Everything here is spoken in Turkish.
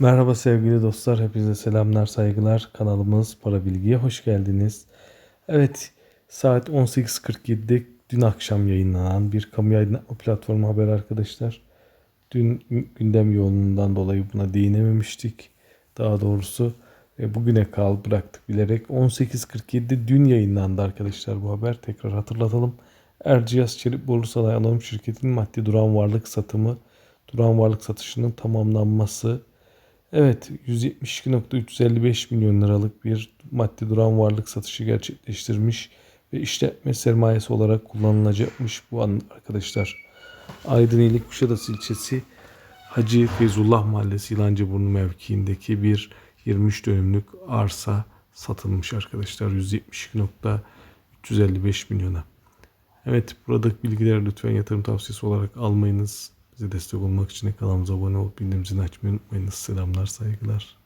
Merhaba sevgili dostlar, hepinize selamlar, saygılar. Kanalımız Para Bilgi'ye hoş geldiniz. Evet, saat 18.47'de dün akşam yayınlanan bir kamu yayınlatma platformu haber arkadaşlar. Dün gündem yoğunluğundan dolayı buna değinememiştik. Daha doğrusu ve bugüne kal bıraktık bilerek. 18.47'de dün yayınlandı arkadaşlar bu haber. Tekrar hatırlatalım. Erciyes Çelik Boru Sanayi Anonim Şirketi'nin maddi duran varlık satımı, duran varlık satışının tamamlanması, Evet 172.355 milyon liralık bir maddi duran varlık satışı gerçekleştirmiş ve işletme sermayesi olarak kullanılacakmış bu an arkadaşlar. Aydın İyilik Kuşadası ilçesi Hacı Feyzullah Mahallesi Yılancıburnu mevkiindeki bir 23 dönümlük arsa satılmış arkadaşlar 172.355 milyona. Evet buradaki bilgileri lütfen yatırım tavsiyesi olarak almayınız. Bize destek olmak için kanalımıza abone olup bildirim zilini açmayı unutmayınız. Selamlar, saygılar.